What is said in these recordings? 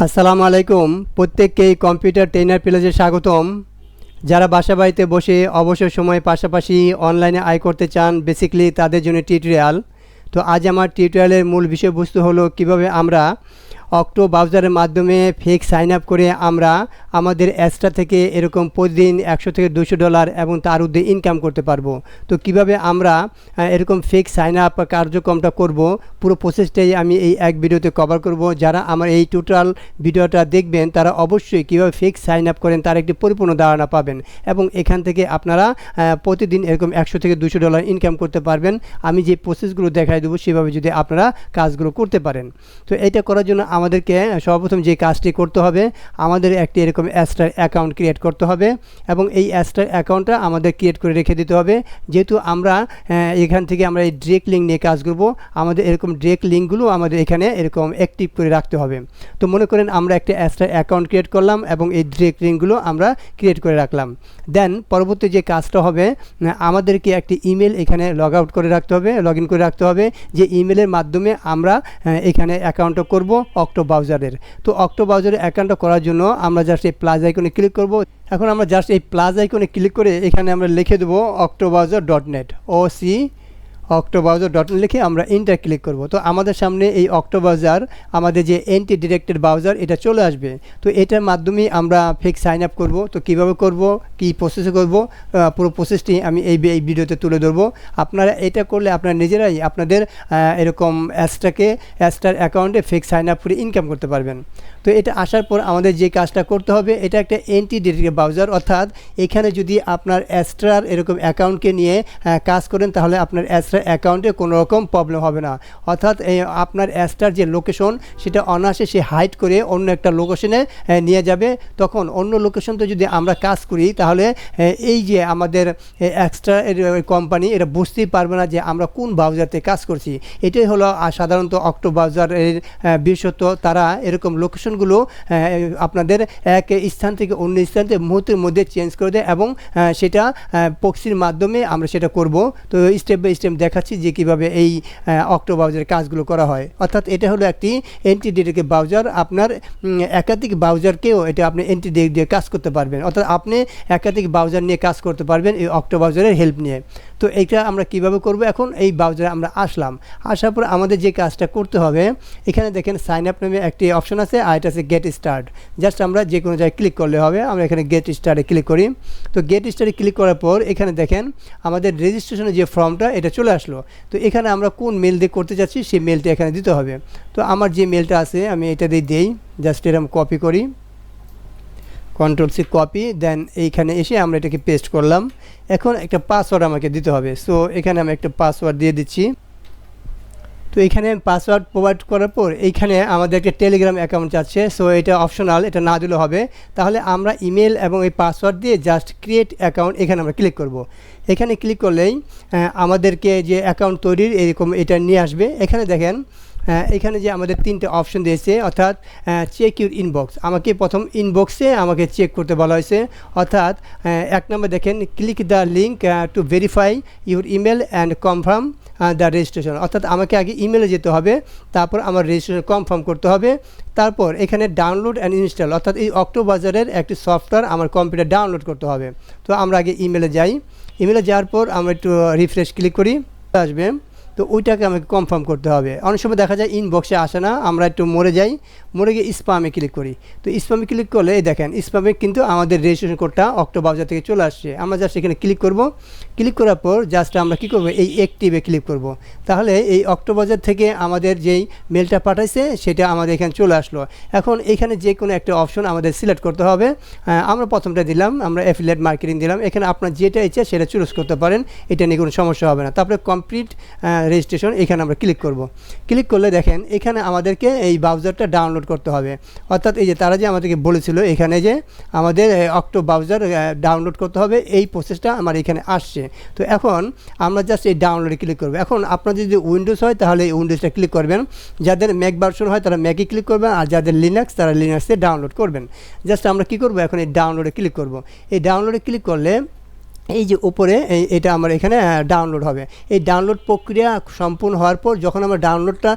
আসসালামু আলাইকুম। প্রত্যেককেই কম্পিউটার ট্রেনার প্লেজে স্বাগতম। যারা বাসা বাড়িতে বসে অবসর সময় পাশাপাশি অনলাইনে আয় করতে চান বেসিক্যালি তাদের জন্য টিউটোরিয়াল। তো আজ আমার টিউটোরিয়ালের মূল বিষয়বস্তু হলো কীভাবে আমরা অক্টো ব্রাউজারের মাধ্যমে ফেক সাইন আপ করে আমরা আমাদের অ্যাসটা থেকে এরকম প্রতিদিন একশো থেকে দুশো ডলার এবং তার ঊর্ধ্বে ইনকাম করতে পারব। তো কীভাবে আমরা এরকম ফেক সাইন আপ কার্যক্রমটা করব, পুরো প্রসেসটাই আমি এই এক ভিডিওতে কভার করব। যারা আমার এই টোটাল ভিডিওটা দেখবেন, তারা অবশ্যই কীভাবে ফেক সাইন আপ করেন তার একটি পরিপূর্ণ ধারণা পাবেন এবং এখান থেকে আপনারা প্রতিদিন এরকম একশো থেকে দুশো ডলার ইনকাম করতে পারবেন। আমি যে প্রসেসগুলো দেখাই দেবো, সেভাবে যদি আপনারা কাজগুলো করতে পারেন। তো এটা করার জন্য আমাদেরকে সর্বপ্রথম যে কাজটি করতে হবে, আমাদের একটি এরকম অ্যাস্টার অ্যাকাউন্ট ক্রিয়েট করতে হবে এবং এই অ্যাস্টার অ্যাকাউন্টটা আমাদের ক্রিয়েট করে রেখে দিতে হবে। যেহেতু আমরা এখান থেকে আমরা এই ড্রেক লিঙ্ক নিয়ে কাজ করব, আমাদের এরকম ড্রেক লিঙ্কগুলো আমাদের এখানে এরকম অ্যাক্টিভ করে রাখতে হবে। তো মনে করেন আমরা একটা অ্যাস্টার অ্যাকাউন্ট ক্রিয়েট করলাম এবং এই ড্রেক লিঙ্কগুলো আমরা ক্রিয়েট করে রাখলাম। দেন পরবর্তী যে কাজটা হবে, আমাদেরকে একটি ইমেল এখানে লগ আউট করে রাখতে হবে লগ করে রাখতে হবে। যে ইমেলের মাধ্যমে আমরা এখানে অ্যাকাউন্টটা করব অক্টো ব্রাউজারের তো অক্টো ব্রাউজারের অ্যাকাউন্টটা করার জন্য আমরা জাস্ট এই প্লাস আইকনে ক্লিক করব। এখন আমরা জাস্ট এই প্লাস আইকনে ক্লিক করে এখানে আমরা লিখে দেবো অক্টো ব্রাউজার ডট নেট ও সি অক্টোবাজার ডট লিখে আমরা ইন্টার ক্লিক করব। তো আমাদের সামনে এই অক্টোবাজার আমাদের যে এন্টি ডিরেক্টেড ব্রাউজার এটা চলে আসবে। তো এটার মাধ্যমেই আমরা ফেক সাইন আপ করব। তো কীভাবে করব? কী প্রসেসে করব? পুরো প্রসেসটি আমি এই এই ভিডিওতে তুলে ধরবো। আপনারা এটা করলে আপনারা নিজেরাই আপনাদের এরকম অ্যাসটাকে অ্যাসটার অ্যাকাউন্টে ফেক সাইন আপ করে ইনকাম করতে পারবেন। তো এটা আসার পর আমাদের যে কাজটা করতে হবে, এটা একটা এন্টি ডিরেক্টেড ব্রাউজার অর্থাৎ এখানে যদি আপনার অ্যাস্ট্রার এরকম অ্যাকাউন্টকে নিয়ে কাজ করেন, তাহলে আপনার অ্যাস্ট্রার অ্যাকাউন্টে কোনো রকম প্রবলেম হবে না। অর্থাৎ আপনার অ্যাস্ট্রার যে লোকেশন, সেটা অনায়াসে সে হাইড করে অন্য একটা লোকেশনে নিয়ে যাবে। তখন অন্য লোকেশনতে যদি আমরা কাজ করি, তাহলে এই যে আমাদের এক্সট্রা কোম্পানি এটা বুঝতেই পারবে না যে আমরা কোন ব্রাউজারতে কাজ করছি। এটাই হলো সাধারণত অক্টো ব্রাউজারের বিশেষত তারা এরকম লোকেশনগুলো আপনাদের এক স্থান থেকে অন্য স্থানে মুহূর্তের মধ্যে চেঞ্জ করে দেয় এবং সেটা পক্সির মাধ্যমে আমরা সেটা করব। তো স্টেপ বাই স্টেপ দেখাচ্ছি যে কীভাবে এই অক্টো ব্রাউজারের কাজগুলো করা হয়। অর্থাৎ এটা হলো একটি এন্টি ডিরেক্ট ব্রাউজার আপনার একাধিক ব্রাউজারকেও এটা আপনি এন্টি ডিরেক্ট দিয়ে কাজ করতে পারবেন। অর্থাৎ আপনি একাধিক ব্রাউজার নিয়ে কাজ করতে পারবেন এই অক্টো ব্রাউজারের হেল্প নিয়ে। তো এইটা আমরা কীভাবে করব এখন? এই ব্রাউজারে আমরা আসলাম। আসার পর আমাদের যে কাজটা করতে হবে, এখানে দেখেন সাইন আপ নামে একটি অপশন আছে, আর এটা আছে গেট স্টার্ট জাস্ট আমরা যে কোনো জায়গায় ক্লিক করলে হবে, আমরা এখানে গেট স্টার্টে ক্লিক করি। তো গেট স্টার্টে ক্লিক করার পর এখানে দেখেন, আমাদের রেজিস্ট্রেশনের যে ফর্মটা এটা চলে আসলো। তো এখানে আমরা কোন মেল দিয়ে করতে চাচ্ছি সেই মেলটা এখানে দিতে হবে। তো আমার যে মেলটা আছে, আমি এটা দিয়ে দিই। জাস্ট এরকম কপি করি। কন্ট্রোল সি কপি দেন এইখানে এসে আমরা এটাকে পেস্ট করলাম। এখন একটা পাসওয়ার্ড আমাকে দিতে হবে। সো এখানে আমি একটা পাসওয়ার্ড দিয়ে দিচ্ছি। তো এখানে পাসওয়ার্ড প্রোভাইড করার পর এইখানে আমাদের একটা টেলিগ্রাম অ্যাকাউন্ট আছে সো এটা অপশনাল এটা না দিলে হবে। তাহলে আমরা ইমেল এবং এই পাসওয়ার্ড দিয়ে জাস্ট ক্রিয়েট অ্যাকাউন্ট এখানে আমরা ক্লিক করব। এখানে ক্লিক করলেই আমাদেরকে যে অ্যাকাউন্ট তৈরির এরকম এটা নিয়ে আসবে। এখানে দেখেন এখানে যে আমাদের তিনটে অপশন দিয়েছে, অর্থাৎ চেক ইউর ইনবক্স আমাকে প্রথম ইনবক্সে আমাকে চেক করতে বলা হয়েছে। অর্থাৎ এক নম্বর দেখেন click the link to verify your email and confirm the registration অর্থাৎ আমাকে আগে ইমেলে যেতে হবে, তারপর আমার রেজিস্ট্রেশন কনফার্ম করতে হবে। তারপর এখানে ডাউনলোড অ্যান্ড ইনস্টল অর্থাৎ এই অক্টোবাজারের একটি সফটওয়্যার আমার কম্পিউটার ডাউনলোড করতে হবে। তো আমরা আগে ইমেলে যাই। ইমেলে যাওয়ার পর আমরা একটু রিফ্রেশ ক্লিক করি, আসবে। তো ওইটাকে আমাকে কনফার্ম করতে হবে। অনেক সময় দেখা যায় ইনবক্সে আসে না, আমরা একটু মরে যাই। মরে গিয়ে স্পামে ক্লিক করি। তো স্পামে ক্লিক করলে, এই দেখেন স্পামে কিন্তু আমাদের রেজিস্ট্রেশন কোডটা অক্টো ব্রাউজার থেকে চলে আসছে। আমরা জাস্ট এখানে ক্লিক করব। ক্লিক করার পর জাস্ট আমরা কী করব? এই অ্যাক্টিভে ক্লিক করব। তাহলে এই অক্টো বাজার থেকে আমাদের যেই মেলটা পাঠাইছে, সেটা আমাদের এখানে চলে আসলো। এখন এখানে যে কোনো একটা অপশন আমাদের সিলেক্ট করতে হবে। আমরা প্রথমটা দিলাম, আমরা অ্যাফিলিয়েট মার্কেটিং দিলাম। এখানে আপনার যেটা ইচ্ছা সেটা চুজ করতে পারেন। এটা নিয়ে কোনো সমস্যা হবে না। তারপরে কমপ্লিট রেজিস্ট্রেশন এখানে আমরা ক্লিক করব। ক্লিক করলে দেখেন, এখানে আমাদেরকে এই ব্রাউজারটা ডাউনলোড করতে হবে। অর্থাৎ এই যে তারা যে আমাদেরকে বলেছিল, এখানে যে আমাদের অক্টো ব্রাউজার ডাউনলোড করতে হবে, এই প্রসেসটা আমার এখানে আসছে। তো এখন আমরা জাস্ট এই ডাউনলোডে ক্লিক করব। এখন আপনার যদি উইন্ডোজ হয়, তাহলে এই উইন্ডোজটা ক্লিক করবেন। যাদের ম্যাক ভার্সন হয়, তারা ম্যাকে ক্লিক করবেন, আর যাদের লিনাক্স তারা লিনাক্সে ডাউনলোড করবেন। জাস্ট আমরা কী করব? এখন এই ডাউনলোডে ক্লিক করব। এই ডাউনলোডে ক্লিক করলে এই যে উপরে এটা আমার এখানে ডাউনলোড হবে। এই ডাউনলোড প্রক্রিয়া সম্পূর্ণ হওয়ার পর যখন আমার ডাউনলোডটা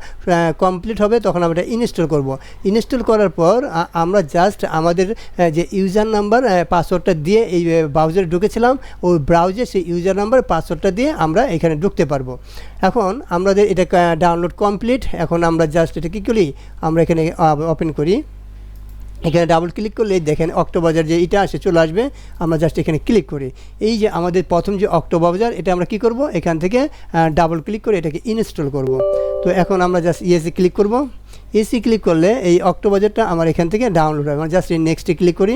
কমপ্লিট হবে, তখন আমরা এটা ইনস্টল করব। ইনস্টল করার পর আমরা জাস্ট আমাদের যে ইউজার নাম্বার পাসওয়ার্ডটা দিয়ে এই ব্রাউজারে ঢুকেছিলাম, ওই ব্রাউজে সেই ইউজার নাম্বার পাসওয়ার্ডটা দিয়ে আমরা এখানে ঢুকতে পারব। এখন আমাদের এটা ডাউনলোড কমপ্লিট এখন আমরা জাস্ট এটা কী করি? আমরা এখানে ওপেন করি। এখানে ডাবল ক্লিক করলে দেখেন অক্টোবাজার যে এটা আসে চলে আসবে। আমরা জাস্ট এখানে ক্লিক করি। এই যে আমাদের প্রথম যে অক্টোবাজার এটা আমরা কি করব? এখান থেকে ডাবল ক্লিক করে এটাকে ইনস্টল করব। তো এখন আমরা জাস্ট ইএসি ক্লিক করব। এসি ক্লিক করলে এই অক্টোবাজারটা আমার এখান থেকে ডাউনলোড হয় আমরা জাস্ট এই নেক্সটে ক্লিক করি।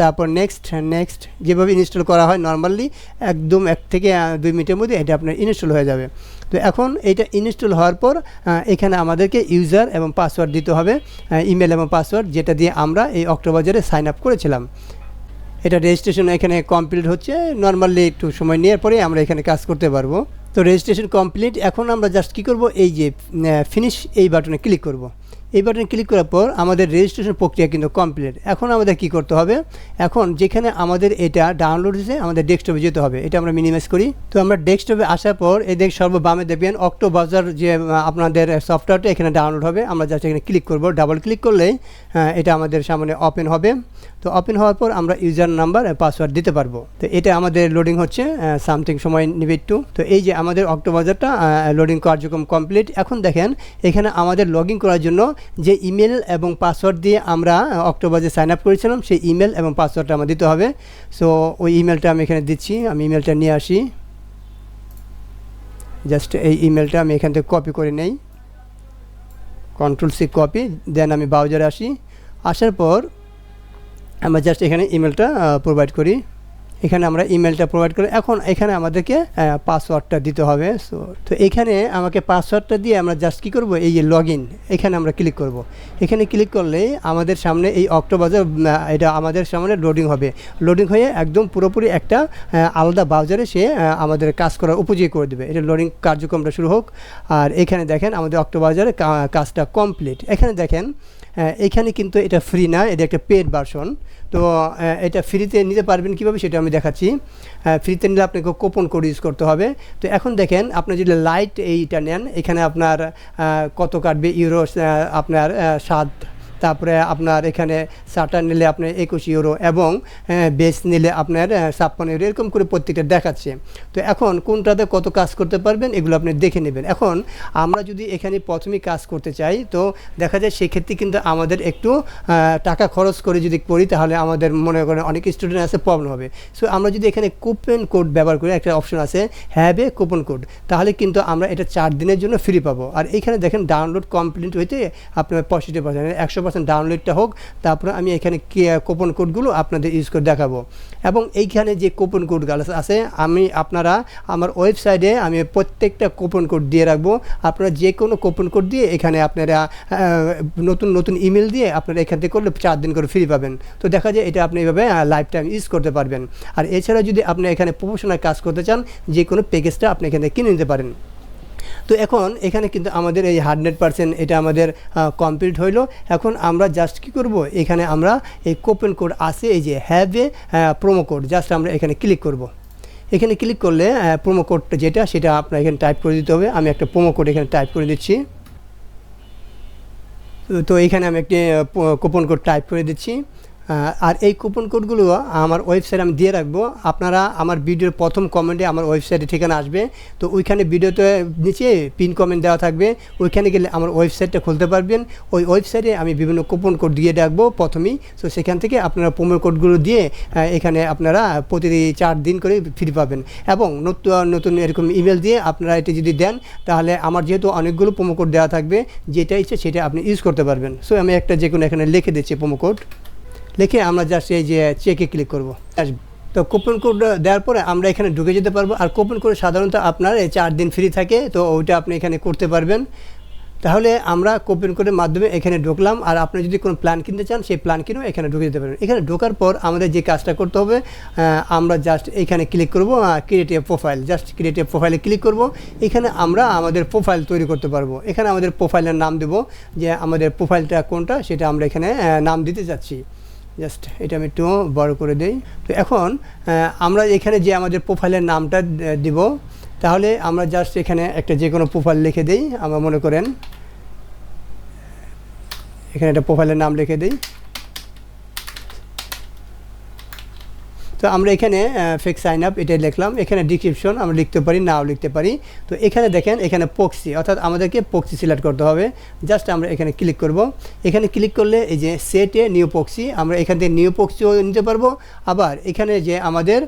তারপর নেক্সট নেক্সট যেভাবে ইনস্টল করা হয় নর্মালি একদম এক থেকে দুই মিনিটের মধ্যে এটা আপনার ইনস্টল হয়ে যাবে। তো এখন এটা ইনস্টল হওয়ার পর এখানে আমাদেরকে ইউজার এবং পাসওয়ার্ড দিতে হবে ইমেল এবং পাসওয়ার্ড যেটা দিয়ে আমরা এই অক্টোবাজারে সাইন আপ করেছিলাম। এটা রেজিস্ট্রেশন এখানে কমপ্লিট হচ্ছে নর্মালি একটু সময় নেওয়ার পরে আমরা এখানে কাজ করতে পারব। তো রেজিস্ট্রেশন কমপ্লিট এখন আমরা জাস্ট কী করব, এই যে ফিনিশ এই বাটনে ক্লিক করব। এই বাটনে ক্লিক করার পর আমাদের রেজিস্ট্রেশন প্রক্রিয়া কিন্তু কমপ্লিট এখন আমাদের কি করতে হবে? এখন যেখানে আমাদের এটা ডাউনলোড হয়েছে, আমাদের ডেস্কটপে যেতে হবে। এটা আমরা মিনিমাইজ করি। তো আমরা ডেস্কটপে আসার পর এই দেখ সর্ববামে দেখবেন অক্টো ব্রাউজার যে আপনাদের সফটওয়্যারটা এখানে ডাউনলোড হবে। আমরা জাস্ট এখানে ক্লিক করব। ডাবল ক্লিক করলেই এটা আমাদের সামনে ওপেন হবে। তো ওপেন হওয়ার পর আমরা ইউজার নাম্বার পাসওয়ার্ড দিতে পারব। তো এটা আমাদের লোডিং হচ্ছে সামথিং সময় নেবে একটু। তো এই যে আমাদের অক্টোবাজারটা লোডিং কার্যক্রম কমপ্লিট এখন দেখেন, এখানে আমাদের লগ করার জন্য যে ইমেল এবং পাসওয়ার্ড দিয়ে আমরা অক্টোবাজে সাইন আপ করেছিলাম, সেই ইমেল এবং পাসওয়ার্ডটা আমার দিতে হবে। সো ওই ইমেলটা আমি এখানে দিচ্ছি, আমি ইমেলটা নিয়ে আসি। জাস্ট এই ইমেলটা আমি এখান থেকে কপি করে নেই। কন্ট্রোল সি কপি দেন আমি ব্রাউজারে আসি। আসার পর, আমরা জাস্ট এখানে ইমেলটা প্রোভাইড করি। এখানে আমরা ইমেলটা প্রোভাইড করি এখন এখানে আমাদেরকে পাসওয়ার্ডটা দিতে হবে। সো তো এখানে আমাকে পাসওয়ার্ডটা দিয়ে আমরা জাস্ট কী করব? এই যে লগ এখানে আমরা ক্লিক করব। এখানে ক্লিক করলে আমাদের সামনে এই অক্টোবাজার এটা আমাদের সামনে লোডিং হবে। লোডিং হয়ে একদম পুরোপুরি একটা আলাদা ব্রাউজারে সে আমাদের কাজ করার উপযোগী করে দেবে। এটা লোডিং কার্যক্রমটা শুরু হোক। আর এখানে দেখেন আমাদের অক্টোবাজারে কাজটা কমপ্লিট এখানে দেখেন এখানে কিন্তু এটা ফ্রি না, এটা একটা পেড ভার্সন তো এটা ফ্রিতে নিতে পারবেন কীভাবে সেটা আমি দেখাচ্ছি। ফ্রিতে নিলে আপনাকে কোপন কোড ইউজ করতে হবে। তো এখন দেখেন, আপনি যদি লাইট এইটা নেন, এখানে আপনার কত কাটবে? ইউরো আপনার সাত। তারপরে আপনার এখানে শার্টার নিলে আপনার একুশ ইউরো এবং বেস নিলে আপনার ছাপ্পান্ন ইউরো এরকম করে প্রত্যেকটা দেখাচ্ছে। তো এখন কোনটাতে কত কাজ করতে পারবেন এগুলো আপনি দেখে নেবেন। এখন আমরা যদি এখানে প্রথমেই কাজ করতে চাই, তো দেখা যায় সেক্ষেত্রে কিন্তু আমাদের একটু টাকা খরচ করে যদি করি, তাহলে আমাদের মনে করেন অনেক স্টুডেন্ট আছে প্রবলেম হবে। সো আমরা যদি এখানে কুপন কোড ব্যবহার করি, একটা অপশন আছে হ্যাভ এ কুপন কোড তাহলে কিন্তু আমরা এটা চার দিনের জন্য ফ্রি পাবো। আর এখানে দেখেন ডাউনলোড কমপ্লিট হইতে আপনার পঁয়ষট্টি পার্সেন্ট একশো পার্সেন্ট ডাউনলোডটা হোক, তারপরে আমি এখানে কুপন কোডগুলো আপনাদের ইউজ করে দেখাবো। এবং এইখানে যে কুপন কোডগুলো আছে, আমি আপনারা আমার ওয়েবসাইটে আমি প্রত্যেকটা কুপন কোড দিয়ে রাখব। আপনারা যে কোনো কুপন কোড দিয়ে এখানে আপনারা নতুন নতুন ইমেল দিয়ে আপনারা এখান থেকে করলে চার দিন করে ফ্রি পাবেন। তো দেখা যায় এটা আপনি এইভাবে লাইফ টাইম ইউজ করতে পারবেন। আর এছাড়া যদি আপনি এখানে প্রফেশনাল কাজ করতে চান যে কোনো প্যাকেজটা আপনি এখানে কিনে নিতে পারেন। তো এখন এখানে কিন্তু আমাদের এই হান্ড্রেড পার্সেন্ট এটা আমাদের কমপ্লিট হইল। এখন আমরা জাস্ট কি করব? এখানে আমরা এই কোপেন কোড আছে, এই যে have a promo code just আমরা এখানে ক্লিক করব। এখানে ক্লিক করলে প্রোমো কোডটা যেটা, সেটা আপনার এখানে টাইপ করে দিতে হবে। আমি একটা প্রোমো কোড এখানে টাইপ করে দিচ্ছি। তো- এখানে আমি একটি কোপন কোড টাইপ করে দিচ্ছি। আর এই কুপন কোডগুলো আমার ওয়েবসাইটে আমি দিয়ে রাখব। আপনারা আমার ভিডিওর প্রথম কমেন্টে আমার ওয়েবসাইটে ঠিকানা আসবে। তো ওইখানে ভিডিওতে নিচে পিন কমেন্ট দেওয়া থাকবে। ওইখানে গেলে আমার ওয়েবসাইটটা খুলতে পারবেন। ওই ওয়েবসাইটে আমি বিভিন্ন কুপন কোড দিয়ে রাখব প্রথমেই। তো সেখান থেকে আপনারা প্রোমো কোডগুলো দিয়ে এখানে আপনারা প্রতি চার দিন করে ফ্রি পাবেন। এবং নতুন নতুন এরকম ইমেল দিয়ে আপনারা এটি যদি দেন, তাহলে আমার যেহেতু অনেকগুলো প্রোমো কোড দেওয়া থাকবে, যেটা ইচ্ছে সেটা আপনি ইউজ করতে পারবেন। সো আমি একটা যে কোনো এখানে লিখে দিচ্ছি প্রোমো কোড লিখে আমরা জাস্ট এই যে চেকে ক্লিক করব। আসবে তো কুপন কোড দেওয়ার পরে আমরা এখানে ঢুকে যেতে পারব। আর কুপন কোড সাধারণত আপনার এই চার দিন ফ্রি থাকে, তো ওইটা আপনি এখানে করতে পারবেন। তাহলে আমরা কুপন কোডের মাধ্যমে এখানে ঢুকলাম। আর আপনি যদি কোনো প্ল্যান কিনতে চান, সেই প্ল্যান কিনেও এখানে ঢুকে যেতে পারবেন। এখানে ঢোকার পর আমাদের যে কাজটা করতে হবে আমরা জাস্ট এখানে ক্লিক করব ক্রিয়েটিভ প্রোফাইল জাস্ট ক্রিয়েটিভ প্রোফাইলে ক্লিক করব। এখানে আমরা আমাদের প্রোফাইল তৈরি করতে পারব। এখানে আমাদের প্রোফাইলের নাম দেব, যে আমাদের প্রোফাইলটা কোনটা, সেটা আমরা এখানে নাম দিতে চাচ্ছি জাস্ট এটা আমি একটু বড় করে দেই। তো এখন আমরা এখানে যে আমাদের প্রোফাইলের নামটা দিব, তাহলে আমরা জাস্ট এখানে একটা যে কোনো প্রোফাইল লিখে দিই। আমরা মনে করেন, এখানে একটা প্রোফাইলের নাম লিখে দিই। তো আমরা এখানে ফেক সাইন আপ এটাই লিখলাম। এখানে ডিসক্রিপশন আমরা লিখতে পারি, নাও লিখতে পারি। তো এখানে দেখেন, এখানে পক্সি অর্থাৎ আমাদেরকে পক্সি সিলেক্ট করতে হবে। জাস্ট আমরা এখানে ক্লিক করব। এখানে ক্লিক করলে এই যে সেটে নিউ পক্সি আমরা এখান থেকে নিউ পক্সিও নিতে পারব। আবার এখানে যে আমাদের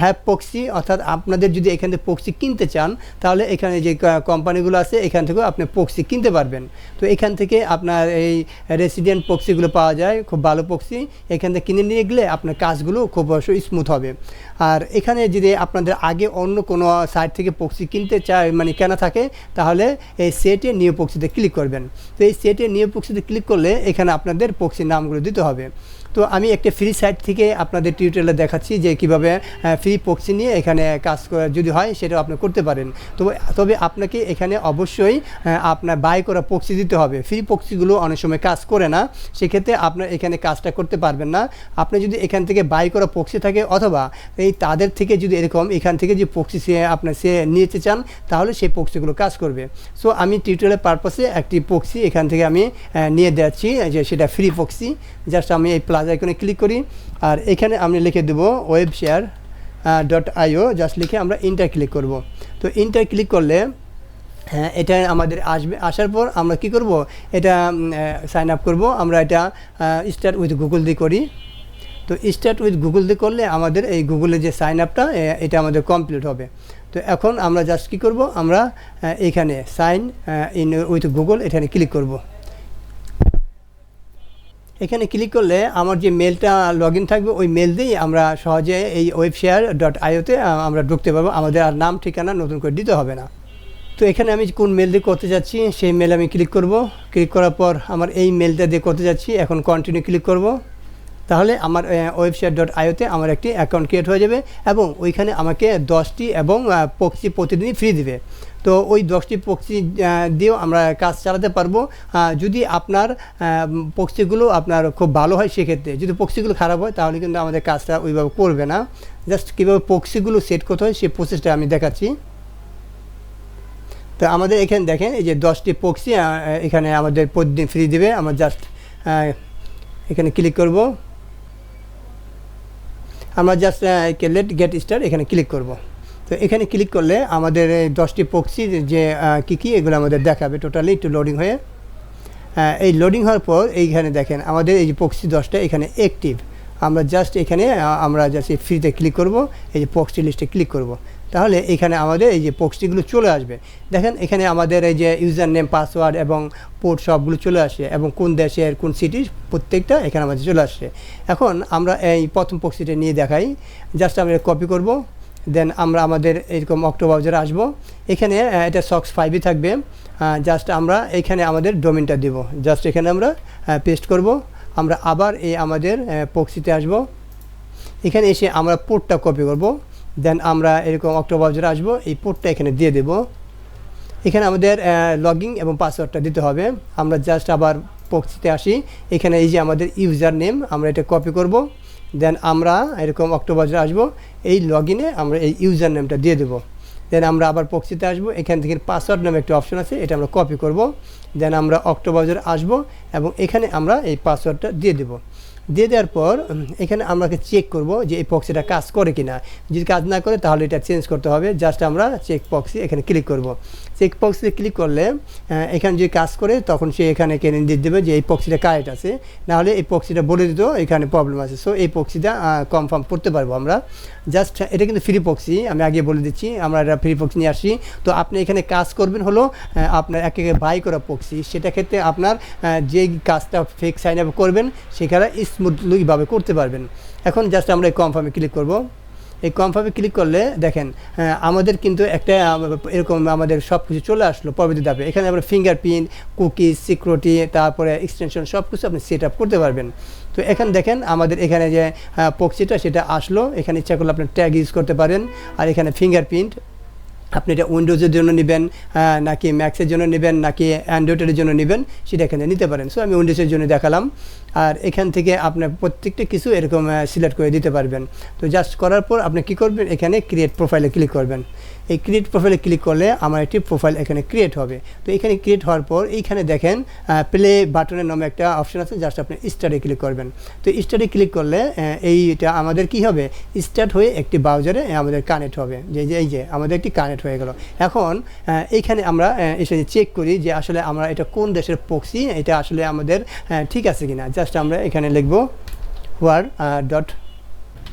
হ্যাপ পক্সি অর্থাৎ আপনাদের যদি এখান থেকে পক্সি কিনতে চান, তাহলে এখানে যে কোম্পানিগুলো আছে, এখান থেকেও আপনি পক্সি কিনতে পারবেন। তো এখান থেকে আপনার এই রেসিডেন্ট পক্সিগুলো পাওয়া যায়, খুব ভালো পক্সি এখান থেকে কিনে নিয়ে গেলে আপনার কাজগুলো খুব স্মুথ হবে। আর এখানে যদি আপনাদের আগে অন্য কোনো সাইট থেকে পক্সি কিনতে চায় মানে কেনা থাকে, তাহলে এই সেটে নিউ পক্সিতে ক্লিক করবেন। তো এই সেটে নিউ পক্সিতে ক্লিক করলে এখানে আপনাদের পক্সির নামগুলো দিতে হবে। তো আমি একটা ফ্রি সাইট থেকে আপনাদের টিউটোরিয়ালে দেখাচ্ছি যে কীভাবে ফ্রি পক্সি নিয়ে এখানে কাজ যদি হয় সেটাও আপনি করতে পারেন। তো, তবে আপনাকে এখানে অবশ্যই আপনার বাই করা পক্সি দিতে হবে। ফ্রি পক্সিগুলো অনেক সময় কাজ করে না, সেক্ষেত্রে আপনার এখানে কাজটা করতে পারবেন না। আপনি যদি এখান থেকে বাই করা পক্সি থাকে অথবা এই তাদের থেকে যদি এরকম এখান থেকে যে পক্সি সে আপনার সে নিতে চান, তাহলে সেই পক্সিগুলো কাজ করবে। সো আমি টিউটোরিয়ালের পারপাসে একটি পক্সি এখান থেকে আমি নিয়ে যাচ্ছি, যে সেটা ফ্রি পক্সি জাস্ট আমি এই প্লাস আইকনে ক্লিক করি, আর এখানে আমি লিখে দেবো web share dot IO just লিখে আমরা ইন্টার ক্লিক করব। তো ইন্টার ক্লিক করলে হ্যাঁ এটা আমাদের আসবে, আসার পর আমরা কি করব? এটা সাইন আপ করব। আমরা এটা স্টার্ট উইথ গুগল দিয়ে করি। তো স্টার্ট উইথ গুগল দিয়ে করলে আমাদের এই গুগলের যে সাইন আপটা এটা আমাদের কমপ্লিট হবে। তো এখন আমরা জাস্ট কী করব? আমরা এখানে সাইন ইন উইথ গুগল এখানে ক্লিক করব। এখানে ক্লিক করলে আমার যে মেলটা লগ থাকবে, ওই মেল দিয়েই আমরা সহজে এই ওয়েবশেয়ার ডট আইওতে আমরা ঢুকতে পারব। আমাদের আর নাম, ঠিকানা নতুন করে দিতে হবে না। তো এখানে আমি কোন মেল দিয়ে করতে যাচ্ছি, সেই মেল আমি ক্লিক করব। ক্লিক করার পর আমার এই মেলটা দিয়ে করতে যাচ্ছি। এখন কন্টিনিউ ক্লিক করব। তাহলে আমার ওয়েবসাইট ডট আইওতে আমার একটি অ্যাকাউন্ট ক্রিয়েট হয়ে যাবে এবং ওইখানে আমাকে দশটি এবং পক্সি প্রতিদিনই ফ্রি দিবে। তো ওই দশটি পক্সি দিয়েও আমরা কাজ চালাতে পারব। যদি আপনার পক্সিগুলো আপনার খুব ভালো হয় সেক্ষেত্রে। যদি পক্সিগুলো খারাপ হয় তাহলে কিন্তু আমাদের কাজটা ওইভাবে করবে না। জাস্ট কীভাবে পক্সিগুলো সেট করতে হয় সেই প্রসেসটা আমি দেখাচ্ছি। তো আমাদের এখানে দেখেন এই যে দশটি আহ, এখানে আমাদের প্রতিদিন ফ্রি দেবে। আমরা জাস্ট এখানে ক্লিক করব। আমরা জাস্ট লেট গেট স্টার এখানে ক্লিক করব। তো এখানে ক্লিক করলে আমাদের দশটি পক্সি যে কী কী এগুলো আমাদের দেখাবে টোটালি একটু লোডিং হয়ে। আহ, এই লোডিং হওয়ার পর এইখানে দেখেন আমাদের এই যে পক্সি দশটা এখানে অ্যাক্টিভ আমরা জাস্ট এখানে আমরা জাস্ট ফ্রিতে ক্লিক করব এই যে পক্সি লিস্টে ক্লিক করব। তাহলে এখানে আমাদের এই যে পক্সটিগুলো চলে আসবে। দেখেন এখানে আমাদের এই যে ইউজার নেম পাসওয়ার্ড এবং পোর্ট সবগুলো চলে আসে এবং কোন দেশের, কোন সিটির প্রত্যেকটা এখানে আমাদের চলে আসছে এখন আমরা এই প্রথম পক্সিটা নিয়ে দেখাই। জাস্ট আমরা কপি করব দেন আমরা আমাদের এরকম অক্টোবাজারে আসব। এখানে এটা সক্স ফাইভই থাকবে। জাস্ট আমরা এখানে আমাদের ডোমিনটা দেব। জাস্ট এখানে আমরা পেস্ট করব। আমরা আবার এই আমাদের পক্সিতে আসব। এখানে এসে আমরা পোর্টটা কপি করব। দেন আমরা এরকম অক্টোবাজারে আসব, এই পোর্টটা এখানে দিয়ে দেব। এখানে আমাদের লগিং এবং পাসওয়ার্ডটা দিতে হবে। আমরা জাস্ট আবার পক্সিতে আসি। এখানে এই যে আমাদের ইউজার নেম আমরা এটা কপি করব। দেন আমরা এরকম অক্টোবাজারে আসব। এই লগ আমরা এই ইউজার নেমটা দিয়ে দেবো। দেন আমরা আবার পক্সিতে আসব। এখান থেকে পাসওয়ার্ড নামে একটা অপশন আছে, এটা আমরা কপি করব। দেন আমরা অক্টোবাজারে আসব এবং এখানে আমরা এই পাসওয়ার্ডটা দিয়ে দেবো। দিয়ে দেওয়ার পর এখানে আমাকে চেক করব যে এই পক্সিটা কাজ করে কি না যদি কাজ না করে, তাহলে এটা চেঞ্জ করতে হবে। জাস্ট আমরা চেক পক্সি এখানে ক্লিক করব। চেক পক্সিতে ক্লিক করলে এখানে যদি কাজ করে, তখন সে এখানে কেনে দিয়ে দেবে যে এই পক্সিটা কারেক্ট আছে। নাহলে এই পক্সিটা বলে দিত, এখানে প্রবলেম আছে। সো এই পক্সিটা কনফার্ম করতে পারব আমরা। জাস্ট এটা কিন্তু ফ্রি পক্সি আমি আগে বলে দিচ্ছি, আমরা এটা ফ্রি পক্সি নিয়ে আসি। তো আপনি এখানে কাজ করবেন হলো আপনার একে বাই করা পক্সি সেটা ক্ষেত্রে আপনার যেই কাজটা ফেক সাইন আপ করবেন, সেখানে স্মুথলিভাবে করতে পারবেন। এখন জাস্ট আমরা এই কনফার্মে ক্লিক করব। এই কনফার্মে ক্লিক করলে দেখেন আমাদের কিন্তু একটা, এরকম আমাদের সব কিছু চলে আসলো পরবর্তী ধাপে। এখানে আমরা ফিঙ্গারপ্রিন্ট কুকিজ সিকিউরিটি তারপরে এক্সটেনশন সব কিছু আপনি সেট আপ করতে পারবেন। তো এখানে দেখেন আমাদের এখানে যে পক্সিটা সেটা আসলো। এখানে ইচ্ছা করলে আপনি ট্যাগ ইউজ করতে পারেন। আর এখানে ফিঙ্গারপ্রিন্ট আপনি এটা উইন্ডোজের জন্য নেবেন নাকি ম্যাক্সের জন্য নেবেন, নাকি অ্যান্ড্রয়েডের জন্য নেবেন, সেটা এখানে নিতে পারেন। সো আমি উইন্ডোজের জন্য দেখালাম। আর এখান থেকে আপনার প্রত্যেকটা কিছু এরকম সিলেক্ট করে দিতে পারবেন। তো জাস্ট করার পর আপনি কী করবেন? এখানে ক্রিয়েট প্রোফাইলে ক্লিক করবেন। এই ক্রিয়েট প্রোফাইলে ক্লিক করলে আমার একটি প্রোফাইল এখানে ক্রিয়েট হবে। তো এখানে ক্রিয়েট হওয়ার পর এইখানে দেখেন প্লে বাটনের নামে একটা অপশন আছে জাস্ট আপনি স্টার্টে ক্লিক করবেন। তো স্টার্টে ক্লিক করলে এইটা আমাদের কি হবে? স্টার্ট হয়ে একটি ব্রাউজারে আমাদের কানেক্ট হবে। যে যে, এই যে, আমাদের একটি কানেক্ট হয়ে গেল। এখন এইখানে আমরা এসে চেক করি যে আসলে আমরা এটা কোন দেশের পক্সি এটা আসলে আমাদের ঠিক আছে কিনা। জাস্ট আমরা এখানে লিখব where dot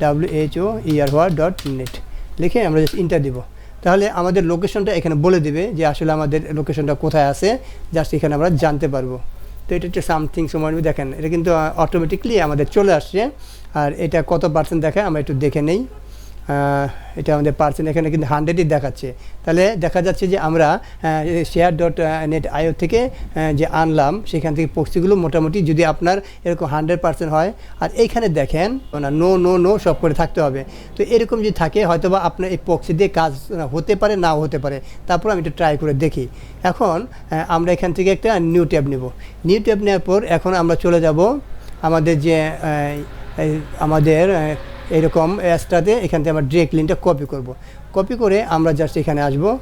W H O E R where dot net লিখে আমরা জাস্ট ইন্টার দিব। তাহলে আমাদের লোকেশনটা এখানে বলে দিবে যে আসলে আমাদের লোকেশনটা কোথায় আছে জাস্ট এখানে আমরা জানতে পারব। তো এটা হচ্ছে সামথিং সময় দেখেন, এটা কিন্তু অটোমেটিকলি আমাদের চলে আসছে। আর এটা কত পার্সেন্ট দেখায় আমরা একটু দেখে নেই। এটা আমাদের পার্সেন্ট এখানে কিন্তু হান্ড্রেডই দেখাচ্ছে। তাহলে দেখা যাচ্ছে যে আমরা শেয়ার ডট নেট আইও থেকে যে আনলাম, সেখান থেকে পক্সিগুলো মোটামুটি যদি আপনার এরকম হান্ড্রেড পার্সেন্ট হয়, আর এইখানে দেখেন, না নো নো নো সব করে থাকতে হবে। তো এরকম যদি থাকে, হয়তোবা আপনার এই পক্সি দিয়ে কাজ হতে পারে, নাও হতে পারে। তারপর আমি একটু ট্রাই করে দেখি। এখন আমরা এখান থেকে একটা নিউ ট্যাব নেব। নিউ ট্যাব নেওয়ার পর এখন আমরা চলে যাব আমাদের যে আমাদের আহ, এইরকম অ্যাসটাতে এখান থেকে আমরা ডিরেক্ট লিঙ্কটা কপি করব। কপি করে আমরা জাস্ট এখানে আসব।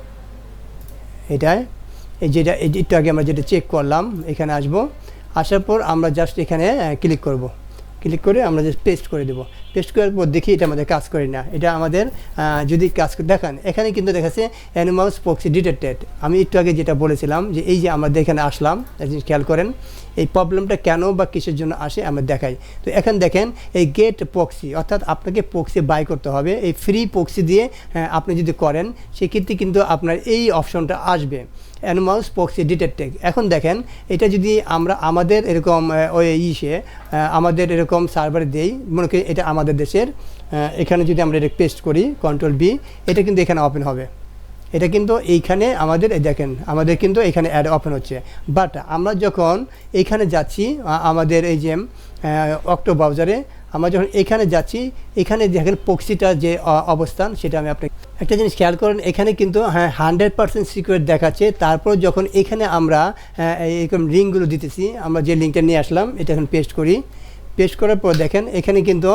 এটায়। এই যেটা একটু আগে আমরা যেটা চেক করলাম এখানে আসব। আসার পর আমরা জাস্ট এখানে ক্লিক করব। ক্লিক করে আমরা জাস্ট পেস্ট করে দেবো। পেস্ট করার পর দেখি এটা আমাদের কাজ করি না। এটা আমাদের যদি কাজ দেখান, এখানে কিন্তু দেখাচ্ছে অ্যানিমালস পক্সি ডিটেক্টেড আমি একটু আগে যেটা বলেছিলাম যে এই যে আমাদের এখানে আসলাম একটা জিনিস খেয়াল করেন, এই প্রবলেমটা কেন বা কিসের জন্য আসে আমরা দেখাই। তো এখন দেখেন, এই গেট পক্সি অর্থাৎ আপনাকে পক্সি বাই করতে হবে, এই ফ্রি পক্সি দিয়ে আপনি যদি করেন, সেক্ষেত্রে কিন্তু আপনার এই অপশনটা আসবে। অ্যানিমালস পক্সি ডিটেক্টেড এখন দেখেন, এটা যদি আমরা আমাদের এরকম ওই ইসে আমাদের এরকম সার্ভারে দেই, মনে করি এটা আমাদের দেশের এখানে যদি আমরা এটা পেস্ট করি কন্ট্রোল বি এটা কিন্তু এখানে ওপেন হবে। এটা কিন্তু এইখানে আমাদের দেখেন, আমাদের কিন্তু এখানে অ্যাড ওপেন হচ্ছে। বাট আমরা যখন এইখানে যাচ্ছি আমাদের এই যে অক্টো ব্রাউজারে আমরা যখন এখানে যাচ্ছি এখানে দেখেন পক্সিটার যে অবস্থান সেটা আমি আপনাকে একটা জিনিস খেয়াল করেন এখানে কিন্তু হ্যাঁ হান্ড্রেড পার্সেন্ট সিকিউর দেখাচ্ছে। তারপর যখন এখানে আমরা আহ, এইরকম লিঙ্কগুলো দিতেছি আমরা যে লিঙ্কটা নিয়ে আসলাম এটা এখন পেস্ট করি। পেস্ট করার পর দেখেন এখানে কিন্তু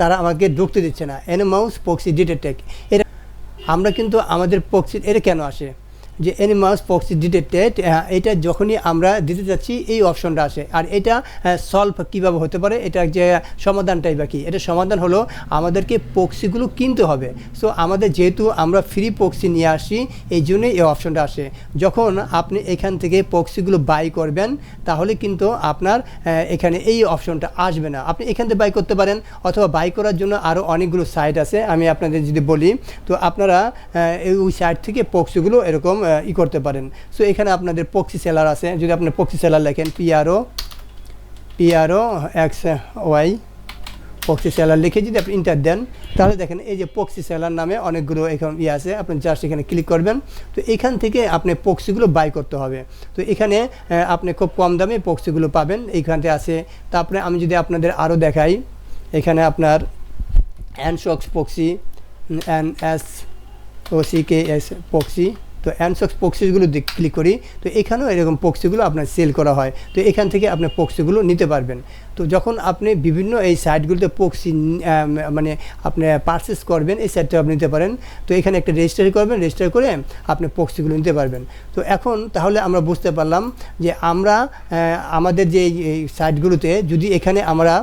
তারা আমাকে ঢুকতে দিচ্ছে না। এনমাউস পক্সি ডিটেক্টেক এটা আমরা কিন্তু আমাদের পক্সি এটা কেন আসে? যে এনিমালস পক্সি ডিটেক্টেড এটা যখনই আমরা দিতে যাচ্ছি, এই অপশনটা আসে। আর এটা সলভ কীভাবে হতে পারে, এটা যে সমাধানটাই বা কি, এটা সমাধান হলো আমাদেরকে পক্সিগুলো কিনতে হবে। সো আমাদের যেহেতু আমরা ফ্রি পক্সি নিয়ে আসি, এই জন্যই এই অপশনটা আসে। যখন আপনি এখান থেকে পক্সিগুলো বাই করবেন, তাহলে কিন্তু আপনার এখানে এই অপশনটা আসবে না। আপনি এখান থেকে বাই করতে পারেন, অথবা বাই করার জন্য আরও অনেকগুলো সাইট আছে। আমি আপনাদের যদি বলি, তো আপনারা এই ওই সাইট থেকে পক্সিগুলো এরকম ই করতে পারেন। সো এখানে আপনাদের পক্সি সেলার আছে। যদি আপনি পক্সি সেলার লেখেন pro pro X Y proxy seller লিখে যদি আপনি ইন্টার দেন, তাহলে দেখেন এই যে পক্সি সেলার নামে অনেকগুলো এখানে ইয়ে আছে। আপনি জাস্ট এখানে ক্লিক করবেন। তো এখান থেকে আপনি পক্সিগুলো বাই করতে হবে। তো এখানে আপনি খুব কম দামে পক্সিগুলো পাবেন। এইখানতে আছে। তারপরে আমি যদি আপনাদের আরও দেখাই, এখানে আপনার অ্যানশক্স proxy N S O C K S proxy তো অ্যানসক্স পক্সিগুলো ক্লিক করি, তো এখানেও এরকম পক্সিগুলো আপনার সেল করা হয়। তো এখান থেকে আপনার পক্সিগুলো নিতে পারবেন। তো যখন আপনি বিভিন্ন এই সাইটগুলোতে পক্সি মানে আপনি পারচেস করবেন, এই সাইটটা আপনি নিতে পারেন। তো এখানে একটা রেজিস্টার করবেন রেজিস্টার করে আপনি পক্সিগুলো নিতে পারবেন। তো এখন তাহলে আমরা বুঝতে পারলাম যে আমরা আমাদের যে সাইটগুলোতে যদি এখানে আমরা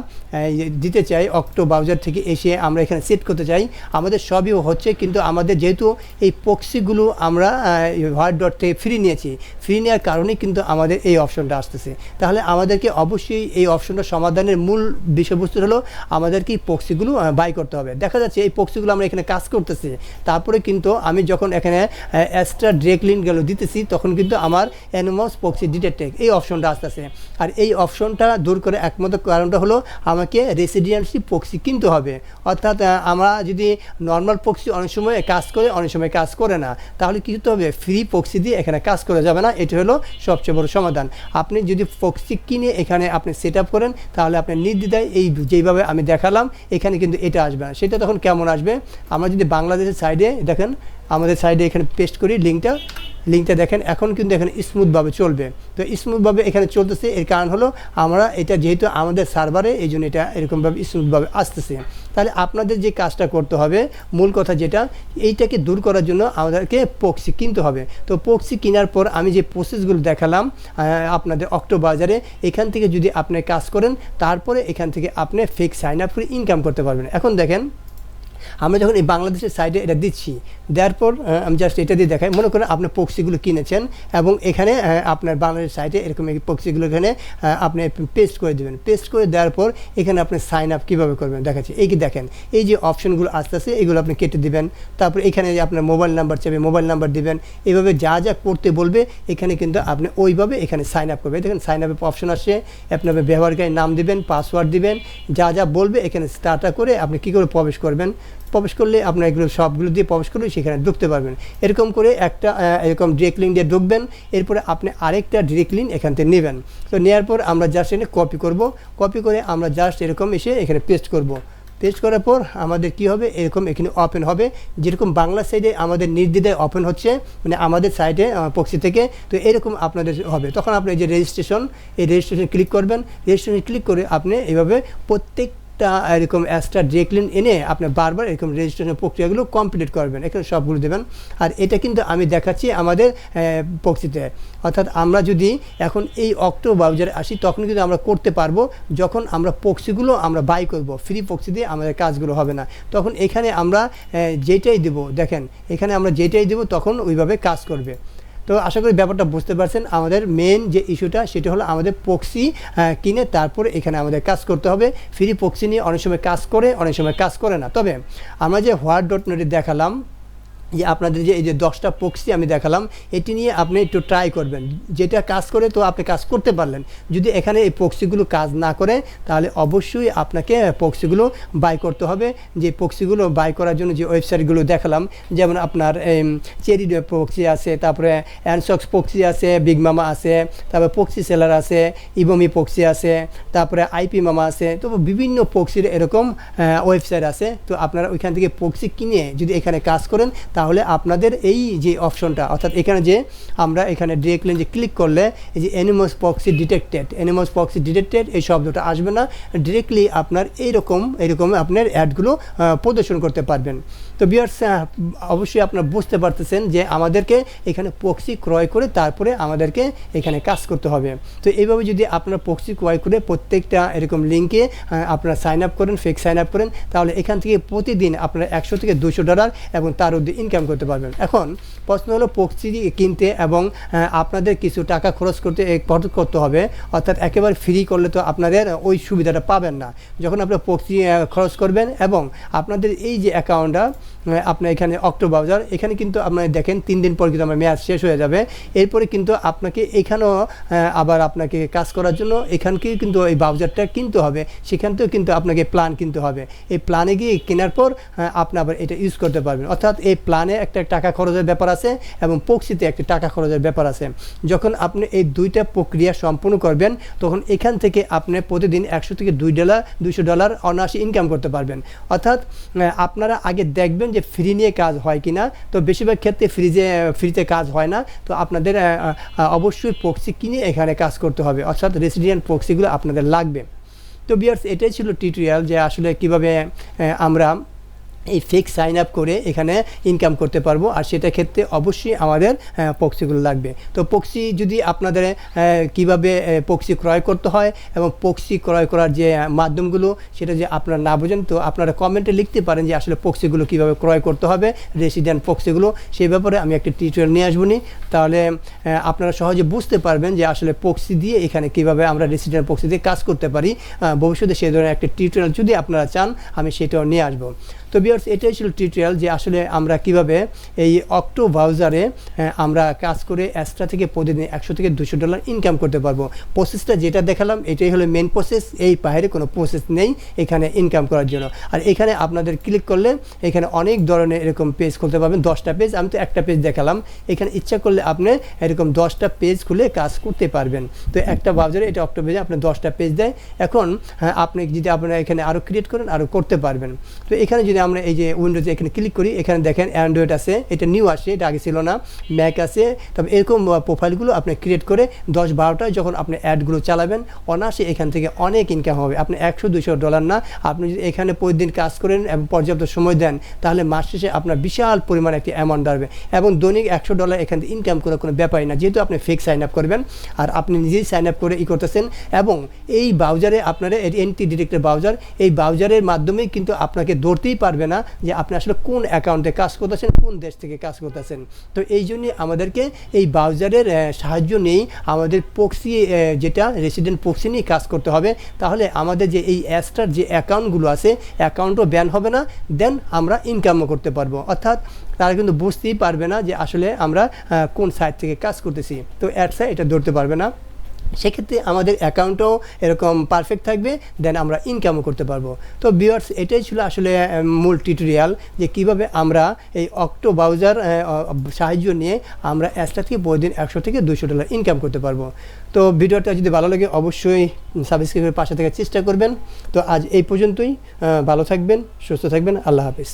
দিতে চাই অক্টো ব্রাউজার থেকে এসে আমরা এখানে সেট করতে চাই, আমাদের সবই হচ্ছে কিন্তু আমাদের যেহেতু এই পক্সিগুলো আমরা হোয়াট ডট থেকে ফ্রি নিয়েছি। ফ্রি নেওয়ার কারণে কিন্তু আমাদের এই অপশনটা আসতেছে। তাহলে আমাদেরকে অবশ্যই এই অপশনটা সমাধানের মূল বিষয়বস্তু হলো আমাদেরকে এই পক্সিগুলো বাই করতে হবে। দেখা যাচ্ছে এই পক্সিগুলো আমরা এখানে কাজ করতেছি। তারপরে কিন্তু আমি যখন এখানে এক্সট্রা লিঙ্কগুলো দিতেছি, তখন কিন্তু আমার অ্যানিমস পক্সি ডিটেক্টেক এই অপশনটা আসতেছে। আর এই অপশনটা দূর করে একমাত্র কারণটা হলো আমাকে রেসিডেন্সি পক্সি কিনতে হবে। অর্থাৎ আমরা যদি নর্মাল পক্সি অনেক সময় কাজ করে, অনেক সময় কাজ করে না, তাহলে কী করতে হবে? ফ্রি পক্সি দিয়ে এখানে কাজ করা যাবে না। এটা হলো সবচেয়ে বড় সমাধান। আপনি যদি পক্সি কিনে এখানে আপনি সেট করেন তাহলে আপনি নির্দ্বিধায় এই যেইভাবে আমি দেখালাম, এখানে কিন্তু এটা আসবে না। সেটা তখন কেমন আসবে? আমরা যদি বাংলাদেশের সাইডে দেখেন, আমাদের সাইডে এখানে পেস্ট করি লিঙ্কটা লিঙ্কটা দেখেন, এখন কিন্তু এখানে স্মুথভাবে চলবে। তো স্মুথভাবে এখানে চলতেছে, এর কারণ হলো আমরা এটা যেহেতু আমাদের সার্ভারে, এই জন্য এটা এরকমভাবে স্মুথভাবে আসতেছে। তাহলে আপনাদের যে কাজটা করতে হবে, মূল কথা যেটা, এইটাকে দূর করার জন্য আমাদেরকে পক্সি কিনতে হবে। তো পক্সি কেনার পর আমি যে প্রসেসগুলো দেখালাম আপনাদের অক্টোবাজারে এখান থেকে যদি আপনি কাজ করেন, তারপরে এখান থেকে আপনি ফেক সাইন আপ করে ইনকাম করতে পারবেন। এখন দেখেন আমরা যখন এই বাংলাদেশের সাইডে এটা দিচ্ছি দেওয়ার পর আমি জাস্ট এটা দিয়ে দেখাই। মনে করেন আপনি পক্সিগুলো কিনেছেন এবং এখানে আপনার বাংলাদেশ সাইডে এরকম পক্সিগুলো এখানে আপনি পেস্ট করে দেবেন। পেস্ট করে দেওয়ার পর এখানে আপনি সাইন আপ কীভাবে করবেন দেখাচ্ছি। এই কি দেখেন, এই যে অপশনগুলো আস্তে আস্তে এগুলো আপনি কেটে দিবেন। তারপর এখানে যে আপনার মোবাইল নাম্বার চাইবে মোবাইল নাম্বার দিবেন। এভাবে যা যা করতে বলবে, এখানে কিন্তু আপনি ওইভাবে এখানে সাইন আপ করবে দেখেন সাইন আপের অপশন আসছে আপনার ব্যবহারকারীর নাম দিবেন পাসওয়ার্ড দিবেন, যা যা বলবে এখানে স্টার্টটা করে আপনি কী করে প্রবেশ করবেন? প্রবেশ করলে আপনার এগুলো সবগুলো দিয়ে প্রবেশ করলে সেখানে ঢুকতে পারবেন। এরকম করে একটা এরকম ডিরেক্ট লিঙ্ক দিয়ে ঢুকবেন, এরপরে আপনি আরেকটা ডিরেক্ট লিঙ্ক এখান থেকে নেবেন। তো নেওয়ার পর আমরা জাস্ট এনে কপি করব। কপি করে আমরা জাস্ট এরকম এসে এখানে পেস্ট করব। পেস্ট করার পর আমাদের কি হবে? এরকম এখানে ওপেন হবে। যেরকম বাংলা সাইডে আমাদের নির্দ্বিধায় ওপেন হচ্ছে মানে আমাদের সাইডে পক্সি থেকে, তো এরকম আপনাদের হবে। তখন আপনি এই যে রেজিস্ট্রেশন এই রেজিস্ট্রেশন ক্লিক করবেন। রেজিস্ট্রেশন ক্লিক করে আপনি এইভাবে প্রত্যেক একটা এরকম এক্সট্রা ডেকলিন এনে আপনি বারবার এরকম রেজিস্ট্রেশন প্রক্রিয়াগুলো কমপ্লিট করবেন। এখানে সবগুলো দেবেন। আর এটা কিন্তু আমি দেখাচ্ছি আমাদের পক্সিতে অর্থাৎ আমরা যদি এখন এই অক্টো ব্রাউজারে আসি, তখন কিন্তু আমরা করতে পারব। যখন আমরা পক্সিগুলো আমরা বাই করব ফ্রি পক্সি দিয়ে আমাদের কাজগুলো হবে না। তখন এখানে আমরা যেটাই দেবো, দেখেন, এখানে আমরা যেটাই দেবো, তখন ওইভাবে কাজ করবে। তো আশা করি ব্যাপারটা বুঝতে পারছেন। আমাদের মেন যে ইস্যুটা সেটা হলো আমাদের পক্সি কিনে তারপরে এখানে আমাদের কাজ করতে হবে। ফ্রি পক্সি নিয়ে অনেক সময় কাজ করে, অনেক সময় কাজ করে না। তবে আমরা যে হোয়াট ডট নেটে দেখালাম যে আপনাদের যে এই যে দশটা পক্সি আমি দেখালাম, এটি নিয়ে আপনি একটু ট্রাই করবেন। যেটা কাজ করে তো আপনি কাজ করতে পারলেন। যদি এখানে এই পক্সিগুলো কাজ না করে, তাহলে অবশ্যই আপনাকে পক্সিগুলো বাই করতে হবে। যে পক্সিগুলো বাই করার জন্য যে ওয়েবসাইটগুলো দেখালাম, যেমন আপনার চেরি পক্সি আছে, তারপরে অ্যানসক্স পক্সি আছে বিগ মামা আছে, তারপরে পক্সি সেলার আছে ইবমি পক্সি আছে, তারপরে আইপি মামা আছে। তো বিভিন্ন পক্সির এরকম ওয়েবসাইট আছে। তো আপনারা ওইখান থেকে পক্সি কিনে যদি এখানে কাজ করেন তাহলে আপনাদের এই যে অপশনটা, অর্থাৎ এখানে যে আমরা এখানে ডিরেক্ট যে ক্লিক করলে এই যে অ্যানিমোস পক্সি ডিটেক্টেড অ্যানিমোস পক্সি ডিটেক্টেড এই শব্দটা আসবে না। ডিরেক্টলি আপনার এইরকম এইরকম আপনার অ্যাডগুলো প্রদর্শন করতে পারবেন। তো বিয়ার্স অবশ্যই আপনারা বুঝতে পারতেছেন যে আমাদেরকে এখানে পক্সি ক্রয় করে তারপরে আমাদেরকে এখানে কাজ করতে হবে। তো এইভাবে যদি আপনারা পক্সি ক্রয় করে প্রত্যেকটা এরকম লিঙ্কে আপনারা সাইন আপ করেন ফেক সাইন আপ করেন, তাহলে এখান থেকে প্রতিদিন আপনারা একশো থেকে দুশো ডলার এবং তার অব্দি ইনকাম করতে পারবেন। এখন প্রশ্ন হলো পক্সি কিনতে এবং আপনাদের কিছু টাকা খরচ করতে খরচ করতে হবে, অর্থাৎ একেবারে ফ্রি করলে তো আপনাদের ওই সুবিধাটা পাবেন না। যখন আপনারা পক্সি খরচ করবেন এবং আপনাদের এই যে অ্যাকাউন্টটা আপনার এখানে অক্টো ব্রাউজার এখানে কিন্তু আপনার দেখেন তিন দিন পর কিন্তু আমার মেয়াদ শেষ হয়ে যাবে। এরপরে কিন্তু আপনাকে এখানেও আবার আপনাকে কাজ করার জন্য এখানকেই কিন্তু এই ব্রাউজারটা কিনতে হবে। সেখান থেকেও কিন্তু আপনাকে প্ল্যান কিনতে হবে। এই প্ল্যানে গিয়ে কেনার পর আপনি আবার এটা ইউজ করতে পারবেন। অর্থাৎ এই প্ল্যানে একটা টাকা খরচের ব্যাপার আছে এবং পক্সিতে একটা টাকা খরচের ব্যাপার আছে। যখন আপনি এই দুইটা প্রক্রিয়া সম্পূর্ণ করবেন, তখন এখান থেকে আপনি প্রতিদিন একশো থেকে দুই ডলার, দুইশো ডলার অনায়াসে ইনকাম করতে পারবেন। অর্থাৎ আপনারা আগে দেখবেন যে ফ্রি নিয়ে কাজ হয় কি না তো বেশিরভাগ ক্ষেত্রে ফ্রিজে ফ্রিতে কাজ হয় না। তো আপনাদের অবশ্যই পক্সি কিনে এখানে কাজ করতে হবে। অর্থাৎ রেসিডেন্ট পক্সিগুলো আপনাদের লাগবে। তো বিয়ার্স এটাই ছিল টিউটোরিয়াল যে আসলে কীভাবে আমরা এই ফেক সাইন আপ করে এখানে ইনকাম করতে পারব। আর সেটা ক্ষেত্রে অবশ্যই আমাদের পক্সিগুলো লাগবে। তো পক্সি যদি আপনাদের কীভাবে পক্সি ক্রয় করতে হয় এবং পক্সি ক্রয় করার যে মাধ্যমগুলো, সেটা যে আপনারা না বোঝেন, তো আপনারা কমেন্টে লিখতে পারেন যে আসলে পক্সিগুলো কীভাবে ক্রয় করতে হবে রেসিডেন্ট পক্সিগুলো সেই ব্যাপারে আমি একটা টিউটোরিয়াল নিয়ে আসব নি। তাহলে আপনারা সহজে বুঝতে পারবেন যে আসলে পক্সি দিয়ে এখানে কীভাবে আমরা রেসিডেন্ট পক্সি দিয়ে কাজ করতে পারি। ভবিষ্যতে সেই ধরনের একটা টিউটোরিয়াল যদি আপনারা চান, আমি সেটাও নিয়ে আসব। তো বিয়ার্স এটাই ছিল টিউটোরিয়াল যে আসলে আমরা কীভাবে এই অক্টো ব্রাউজারে আমরা কাজ করে এক্সট্রা থেকে প্রতিদিন একশো থেকে দুশো ডলার ইনকাম করতে পারব। প্রসেসটা যেটা দেখালাম এটাই হলো মেন প্রসেস এই বাইরে কোনো প্রসেস নেই এখানে ইনকাম করার জন্য। আর এখানে আপনাদের ক্লিক করলে এখানে অনেক ধরনের এরকম পেজ খুলতে পারবেন দশটা পেজ আমি তো একটা পেজ দেখালাম। এখানে ইচ্ছা করলে আপনি এরকম দশটা পেজ খুলে কাজ করতে পারবেন। তো একটা ব্রাউজারে এটা অক্টো পেজে আপনার দশটা পেজ দেয়। এখন হ্যাঁ, আপনি যদি আপনারা এখানে আরও ক্রিয়েট করেন আরও করতে পারবেন। তো এখানে যদি যদি আমরা এই যে উইন্ডোজে এখানে ক্লিক করি, এখানে দেখেন অ্যান্ড্রয়েড আছে, এটা নিউ আসে এটা আগে ছিল না। ম্যাক আছে, তবে এরকম প্রোফাইলগুলো আপনি ক্রিয়েট করে দশ বারোটায় যখন আপনি অ্যাডগুলো চালাবেন, অনায়াসে এখান থেকে অনেক ইনকাম হবে। আপনি একশো দুশো ডলার না, আপনি যদি এখানে প্রতিদিন কাজ করেন এবং পর্যাপ্ত সময় দেন, তাহলে মাস শেষে আপনার বিশাল পরিমাণ একটি অ্যামাউন্ট দাঁড়াবে এবং দৈনিক একশো ডলার এখান থেকে ইনকাম করার কোনো ব্যাপারই না, যেহেতু আপনি ফিক্স সাইন আপ করবেন, আর আপনি নিজেই সাইন আপ করে ই করতেছেন, এবং এই ব্রাউজারে আপনারা এনটি ডিরেক্টের ব্রাউজার এই ব্রাউজারের মাধ্যমে কিন্তু আপনাকে ধরতেই পারবে না যে আপনি আসলে কোন অ্যাকাউন্টে কাজ করতেছেন, কোন দেশ থেকে কাজ করতেছেন। তো এই জন্যই আমাদেরকে এই ব্রাউজারের সাহায্য নেই আমাদের পক্সি যেটা রেসিডেন্ট পক্সি নিয়ে কাজ করতে হবে। তাহলে আমাদের যে এই অ্যাস্টার যে অ্যাকাউন্টগুলো আছে, অ্যাকাউন্টও ব্যান হবে না দেন আমরা ইনকামও করতে পারব। অর্থাৎ তারা কিন্তু বুঝতেই পারবে না যে আসলে আমরা কোন সাইট থেকে কাজ করতেছি। তো অ্যাডসা এটা ধরতে পারবে না। সেক্ষেত্রে আমাদের অ্যাকাউন্টও এরকম পারফেক্ট থাকবে দেন আমরা ইনকামও করতে পারব। তো বিয়ার্স এটাই ছিল আসলে মূল টিউটোরিয়াল যে কীভাবে আমরা এই অক্টো ব্রাউজার সাহায্য নিয়ে আমরা অ্যাসটা থেকে প্রতিদিন একশো থেকে দুশো ডলার ইনকাম করতে পারব। তো ভিডিওটা যদি ভালো লাগে, অবশ্যই সাবস্ক্রাইবের পাশে থাকার চেষ্টা করবেন। তো আজ এই পর্যন্তই ভালো থাকবেন, সুস্থ থাকবেন, আল্লাহ হাফিজ।